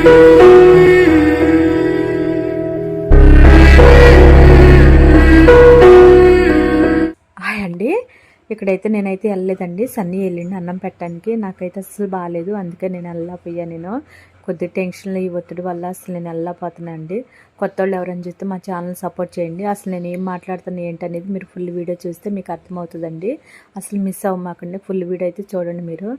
Hi అండి. ఇక్కడైతే నేనైతే వెళ్ళలేదండి. సన్నీ వెళ్ళిండి అన్నం పెట్టడానికి. నాకైతే అసలు బాగాలేదు అందుకే నేను వెళ్ళకపోయా నేను. కొద్ది టెన్షన్లో ఈ ఒత్తిడి వల్ల అసలు నేను వెళ్ళకపోతున్నా అండి కొత్త వాళ్ళు ఎవరైనా చూస్తే మా ఛానల్ సపోర్ట్ చేయండి. అసలు నేను ఏం మాట్లాడుతాను ఏంటనేది మీరు ఫుల్ వీడియో చూస్తే మీకు అర్థమవుతుందండి. అసలు మిస్ అవ్వమాకండి. ఫుల్ వీడియో అయితే చూడండి మీరు.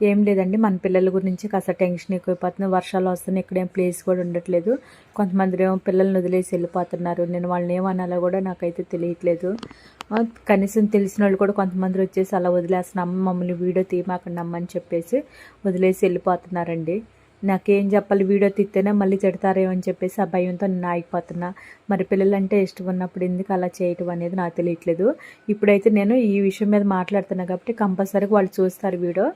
ఏం లేదండి. మన పిల్లల గురించి కాస్త టెన్షన్ ఎక్కువైపోతుంది. వర్షాలు వస్తున్నాయి. ఇక్కడేం ప్లేస్ కూడా ఉండట్లేదు. కొంతమంది ఏమో పిల్లల్ని వదిలేసి వెళ్ళిపోతున్నారు. నేను వాళ్ళని ఏమనాలో కూడా నాకైతే తెలియట్లేదు. కనీసం తెలిసిన వాళ్ళు కూడా కొంతమంది వచ్చేసి అలా వదిలేస్తున్న మమ్మల్ని వీడియో తీయమాకండి అమ్మని చెప్పేసి వదిలేసి వెళ్ళిపోతున్నారండి. నాకేం చెప్పాలి వీడియో తిత్తేనే మళ్ళీ తిడతారేమో అని చెప్పేసి ఆ భయంతో నేను ఆగిపోతున్నా. మరి పిల్లలంటే ఇష్టం ఉన్నప్పుడు ఎందుకు అలా చేయటం అనేది నాకు తెలియట్లేదు. ఇప్పుడైతే నేను ఈ విషయం మీద మాట్లాడుతున్నా కాబట్టి కంపల్సరీగా వాళ్ళు చూస్తారు వీడియో.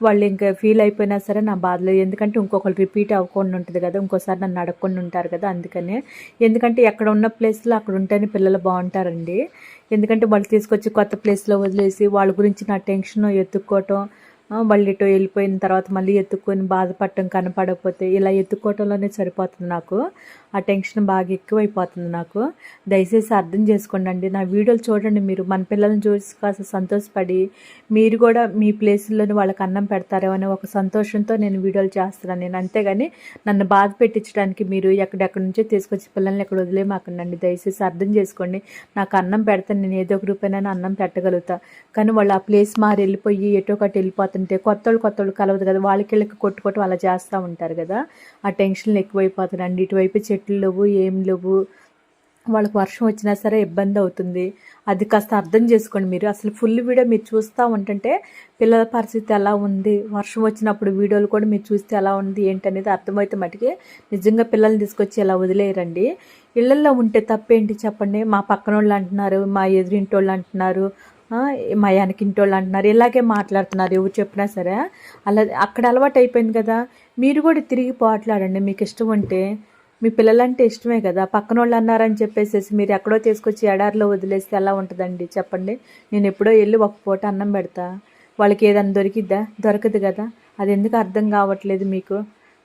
వాళ్ళు ఇంకా ఫీల్ అయిపోయినా సరే నా బాధలేదు ఎందుకంటే ఇంకొకరు రిపీట్ అవ్వకుండా ఉంటుంది కదా ఇంకోసారి నన్ను అడగకుండా ఉంటారు కదా అందుకనే. ఎందుకంటే ఎక్కడ ఉన్న ప్లేస్లో అక్కడ ఉంటేనే పిల్లలు బాగుంటారండి. ఎందుకంటే వాళ్ళు తీసుకొచ్చి కొత్త ప్లేస్లో వదిలేసి వాళ్ళ గురించి నా టెన్షన్ ఎత్తుక్కోవటం వాళ్ళు ఇటు వెళ్ళిపోయిన తర్వాత మళ్ళీ ఎత్తుక్కొని బాధపడటం కనపడకపోతే ఇలా ఎత్తుక్కోవటంలోనే సరిపోతుంది నాకు. ఆ టెన్షన్ బాగా ఎక్కువైపోతుంది నాకు. దయచేసి అర్థం చేసుకోండి అండి నా వీడియోలు చూడండి మీరు. మన పిల్లల్ని చూసి కాస్త సంతోషపడి మీరు కూడా మీ ప్లేసుల్లోని వాళ్ళకి అన్నం పెడతారో అనే ఒక సంతోషంతో నేను వీడియోలు చేస్తున్నాను. నేను అంతేగాని నన్ను బాధ పెట్టించడానికి మీరు ఎక్కడెక్కడి నుంచో తీసుకొచ్చి పిల్లల్ని ఎక్కడ వదిలేమాకండి దయచేసి అర్థం చేసుకోండి. నాకు అన్నం పెడితే నేను ఏదో ఒక రూపాయనైనా అన్నం పెట్టగలుగుతా. కానీ వాళ్ళు ఆ ప్లేస్ మారి వెళ్ళిపోయి ఎటో ఒకటి వెళ్ళిపోతాను కొత్త వాళ్ళు కొత్త వాళ్ళు కలవదు కదా. వాళ్ళకి వెళ్ళకి కొట్టుకోవటం అలా చేస్తూ ఉంటారు కదా. ఆ టెన్షన్లు ఎక్కువైపోతున్నాయండి ఇటువైపు చెట్లు లేవు ఏం లేవు. వాళ్ళకి వర్షం వచ్చినా సరే ఇబ్బంది అవుతుంది. అది కాస్త అర్థం చేసుకోండి మీరు. అసలు ఫుల్ వీడియో మీరు చూస్తూ ఉంటుంటే పిల్లల పరిస్థితి ఎలా ఉంది? వర్షం వచ్చినప్పుడు వీడియోలు కూడా మీరు చూస్తే ఎలా ఉంది? ఏంటనేది అర్థమైతే మటుకి నిజంగా పిల్లల్ని తీసుకొచ్చి ఎలా వదిలేయరండి. ఇళ్ళలో ఉంటే తప్పేంటి చెప్పండి? మా పక్కన వాళ్ళు అంటున్నారు మా ఎదురింటి వాళ్ళు అంటున్నారు. మయానికి ఇంటోళ్ళు వాళ్ళు అంటున్నారు. ఇలాగే మాట్లాడుతున్నారు ఎవరు చెప్పినా సరే. అలా అక్కడ అలవాటు అయిపోయింది కదా. మీరు కూడా తిరిగి పోట్లాడండి మీకు ఇష్టం ఉంటే. మీ పిల్లలంటే ఇష్టమే కదా. పక్కన వాళ్ళు అన్నారని చెప్పేసి మీరు ఎక్కడో తీసుకొచ్చి ఎడారిలో వదిలేస్తే ఎలా ఉంటుందండి? చెప్పండి. నేను ఎప్పుడో వెళ్ళి ఒక పూట అన్నం పెడతా. వాళ్ళకి ఏదైనా దొరికిద్దా? దొరకదు కదా. అది ఎందుకు అర్థం కావట్లేదు మీకు?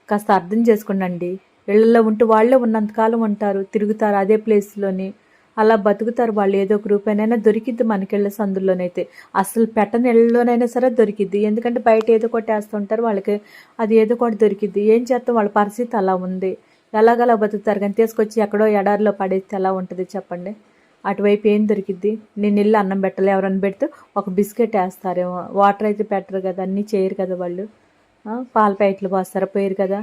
కాస్త అర్థం చేసుకోండి ఇళ్ళల్లో ఉంటూ వాళ్ళే ఉన్నంతకాలం ఉంటారు తిరుగుతారు అదే ప్లేస్లోని. అలా బతుకుతారు వాళ్ళు ఏదో ఒక రూపాయనైనా దొరికిద్ది మనకెళ్ళ సందుల్లోనైతే. అసలు పెట్టని ఇళ్ళలోనైనా సరే దొరికిద్ది. ఎందుకంటే బయట ఏదో ఒకటి వేస్తుంటారు వాళ్ళకి అది ఏదో ఒకటి దొరికిద్ది. ఏం చేస్తాం? వాళ్ళ పరిస్థితి అలా ఉంది. ఎలాగలా బతుకుతారు? కానీ తీసుకొచ్చి ఎక్కడో ఎడారిలో పడేస్తే ఎలా ఉంటుంది చెప్పండి? అటువైపు ఏం దొరికిద్ది? నేను ఇల్లు అన్నం పెట్టలే ఎవరైనా పెడితే ఒక బిస్కెట్ వేస్తారేమో. వాటర్ అయితే పెట్టరు కదా అన్నీ చేయరు కదా వాళ్ళు. పాల ప్యాకెట్లు పోస్తారు పోయారు కదా.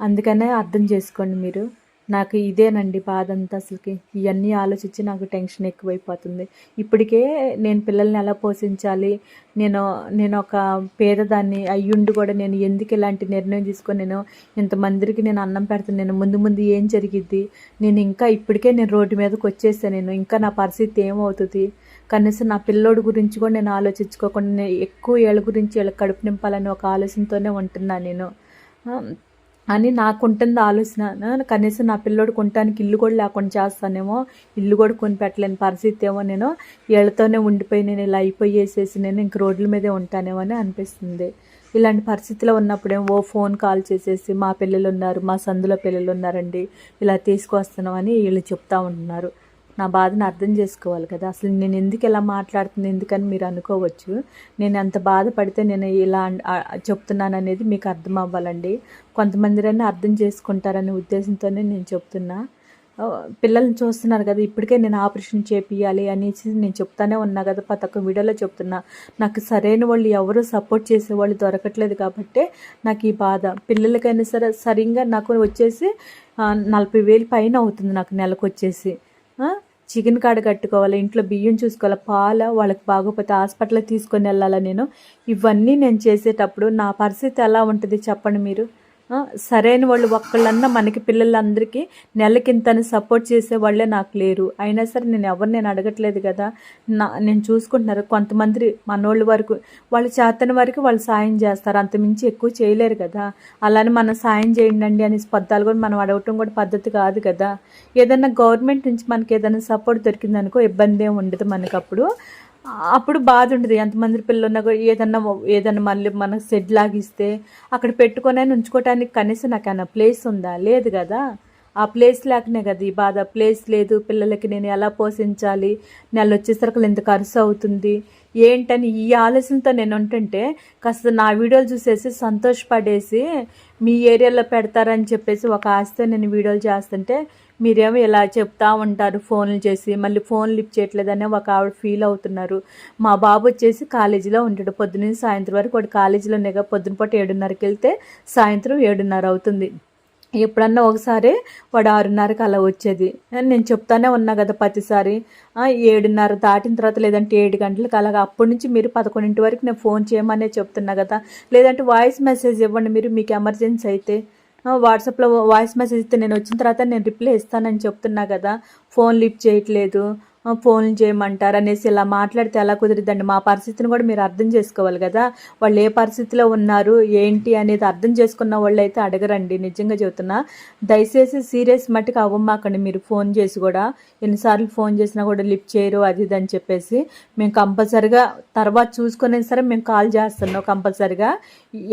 అందుకనే అర్థం చేసుకోండి మీరు. నాకు ఇదేనండి బాధ అంతా అసలుకి. ఇవన్నీ ఆలోచించి నాకు టెన్షన్ ఎక్కువైపోతుంది. ఇప్పటికే నేను పిల్లల్ని ఎలా పోషించాలి? నేను నేను ఒక పేదదాన్ని అయ్యుండి కూడా నేను ఎందుకు ఇలాంటి నిర్ణయం తీసుకొని నేను ఇంతమందికి నేను అన్నం పెడతాను? నేను ముందు ముందు ఏం జరిగిద్ది? నేను ఇంకా ఇప్పటికే నేను రోడ్డు మీదకి వచ్చేసాను నేను. ఇంకా నా పరిస్థితి ఏమవుతుంది? కనీసం నా పిల్లోడు గురించి కూడా నేను ఆలోచించుకోకుండా ఎక్కువ ఏళ్ళ గురించి వీళ్ళకి కడుపు నింపాలని ఒక ఆలోచనతోనే ఉంటున్నాను నేను. అని నాకుంటుంది ఆలోచన. కనీసం నా పిల్లోడు కొనటానికి ఇల్లు కూడా లేకుండా చేస్తానేమో ఇల్లు కూడా కొని పెట్టలేని పరిస్థితి ఏమో నేను వీళ్ళతోనే ఉండిపోయి నేను ఇలా అయిపోయేసేసి నేను ఇంక రోడ్ల మీదే ఉంటానేమో అని అనిపిస్తుంది. ఇలాంటి పరిస్థితిలో ఉన్నప్పుడేమో ఓ ఫోన్ కాల్ చేసేసి మా పిల్లలు ఉన్నారు మా సందులో పిల్లలు ఉన్నారండి ఇలా తీసుకొస్తున్నామని వీళ్ళు చెప్తా ఉంటున్నారు. నా బాధను అర్థం చేసుకోవాలి కదా. అసలు నేను ఎందుకు ఇలా మాట్లాడుతుంది ఎందుకని మీరు అనుకోవచ్చు. నేను అంత బాధపడితే నేను ఇలా చెప్తున్నాను అనేది మీకు అర్థం అవ్వాలండి. కొంతమందిరైనా అర్థం చేసుకుంటారనే ఉద్దేశంతోనే నేను చెప్తున్నా. పిల్లల్ని చూస్తున్నారు కదా ఇప్పటికే నేను ఆపరేషన్ చేపియాలి అనేసి నేను చెప్తానే ఉన్నా కదా ప్రతి ఒక్క వీడియోలో చెప్తున్నా. నాకు సరైన వాళ్ళు ఎవరు సపోర్ట్ చేసే వాళ్ళు దొరకట్లేదు కాబట్టి నాకు ఈ బాధ. పిల్లలకైనా సరే సరిగ్గా నాకు వచ్చేసి నలభై వేలు పైన అవుతుంది నాకు నెలకు వచ్చేసి. చికెన్ కాడ కట్టుకోవాలి ఇంట్లో బియ్యం చూసుకోవాలి పాల వాళ్ళకి బాగోపోతే హాస్పిటల్కి తీసుకొని వెళ్ళాలా నేను? ఇవన్నీ నేను చేసేటప్పుడు నా పరిస్థితి ఎలా ఉంటుంది చెప్పండి మీరు? సరైన వాళ్ళు ఒక్కళ్ళన్నా మనకి పిల్లలందరికీ నెలకింతని సపోర్ట్ చేసే వాళ్ళే నాకు లేరు. అయినా సరే నేను ఎవరు నేను అడగట్లేదు కదా. నా నేను చూసుకుంటున్నారు. కొంతమంది మనోళ్ళ వరకు వాళ్ళు చేతని వరకు వాళ్ళు సాయం చేస్తారు. అంతమించి ఎక్కువ చేయలేరు కదా. అలానే మనం సాయం చేయండి అని పద్దాలు కూడా మనం అడగటం కూడా పద్ధతి కాదు కదా. ఏదైనా గవర్నమెంట్ నుంచి మనకి ఏదైనా సపోర్ట్ దొరికిందనుకో ఇబ్బంది ఏమి ఉండదు మనకప్పుడు. అప్పుడు బాధ ఉంటుంది ఎంతమంది పిల్లలు ఉన్నా కూడా ఏదన్నా ఏదన్నా మళ్ళీ మనకు సెడ్ లాగిస్తే అక్కడ పెట్టుకొని ఉంచుకోవటానికి కనీసం నాకు ఏమైనా ప్లేస్ ఉందా? లేదు కదా. ఆ ప్లేస్ లేకనే కదా ఈ బాధ. ప్లేస్ లేదు పిల్లలకి నేను ఎలా పోషించాలి? నెల వచ్చేసరికి ఇంత ఖర్చు అవుతుంది? ఏంటని ఈ ఆలోచనతో నేను ఉంటుంటే కాస్త నా వీడియోలు చూసేసి సంతోషపడేసి మీ ఏరియాలో పెడతారని చెప్పేసి ఒక ఆశతో నేను వీడియోలు చేస్తుంటే మీరేమో ఇలా చెప్తా ఉంటారు ఫోన్లు చేసి మళ్ళీ ఫోన్ లిఫ్ట్ చేయట్లేదనే ఒక ఆవిడ ఫీల్ అవుతున్నారు. మా బాబు వచ్చేసి కాలేజీలో ఉంటాడు. పొద్దున్న సాయంత్రం వరకు వాడు కాలేజీలో కదా. పొద్దున పూట ఏడున్నరకి వెళ్తే సాయంత్రం ఏడున్నర అవుతుంది. ఎప్పుడన్నా ఒకసారి వాడు ఆరున్నరకి అలా వచ్చేది. నేను చెప్తానే ఉన్నా కదా ప్రతిసారి. ఏడున్నర దాటిన తర్వాత లేదంటే ఏడు గంటలకు అలాగా. అప్పటి నుంచి మీరు పదకొండింటి వరకు నేను ఫోన్ చేయమనే చెప్తున్నా కదా. లేదంటే వాయిస్ మెసేజ్ ఇవ్వండి మీరు మీకు ఎమర్జెన్సీ అయితే. వాట్సాప్లో వాయిస్ మెసేజ్ ఇస్తే నేను వచ్చిన తర్వాత నేను రిప్లై ఇస్తానని చెప్తున్నా కదా. ఫోన్ లిఫ్ట్ చేయట్లేదు. ఫోన్లు చేయమంటారు అనేసి ఇలా మాట్లాడితే ఎలా కుదిరిద్దండి. మా పరిస్థితిని కూడా మీరు అర్థం చేసుకోవాలి కదా. వాళ్ళు ఏ పరిస్థితిలో ఉన్నారు ఏంటి అనేది అర్థం చేసుకున్న వాళ్ళు అయితే అడగరండి. నిజంగా చెబుతున్నా దయచేసి సీరియస్ మట్టుకు అవ్వమాకండి మీరు ఫోన్ చేసి కూడా. ఎన్నిసార్లు ఫోన్ చేసినా కూడా లిఫ్ట్ చేయరు అది ఇది అని చెప్పేసి. మేము కంపల్సరిగా తర్వాత చూసుకునే సరే మేము కాల్ చేస్తున్నాం కంపల్సరిగా.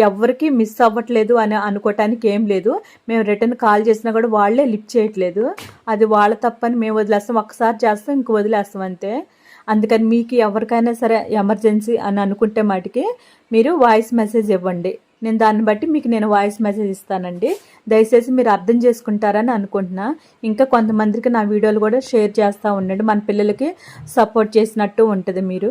ఎవరికి మిస్ అవ్వట్లేదు అని అనుకోవటానికి ఏం లేదు. మేము రిటర్న్ కాల్ చేసినా కూడా వాళ్ళే లిఫ్ట్ చేయట్లేదు. అది వాళ్ళ తప్పని మేము వదిలేస్తాం. ఒకసారి చేస్తాం ఇంకో వదిలేస్తాం అంతే అందుకని మీకు ఎవరికైనా సరే ఎమర్జెన్సీ అని అనుకుంటే మటుకి మీరు వాయిస్ మెసేజ్ ఇవ్వండి. నేను దాన్ని బట్టి మీకు నేను వాయిస్ మెసేజ్ ఇస్తానండి. దయచేసి మీరు అర్థం చేసుకుంటారని అనుకుంటున్నా. ఇంకా కొంతమందికి నా వీడియోలు కూడా షేర్ చేస్తూ ఉండండి. మన పిల్లలకి సపోర్ట్ చేసినట్టు ఉంటుంది మీరు.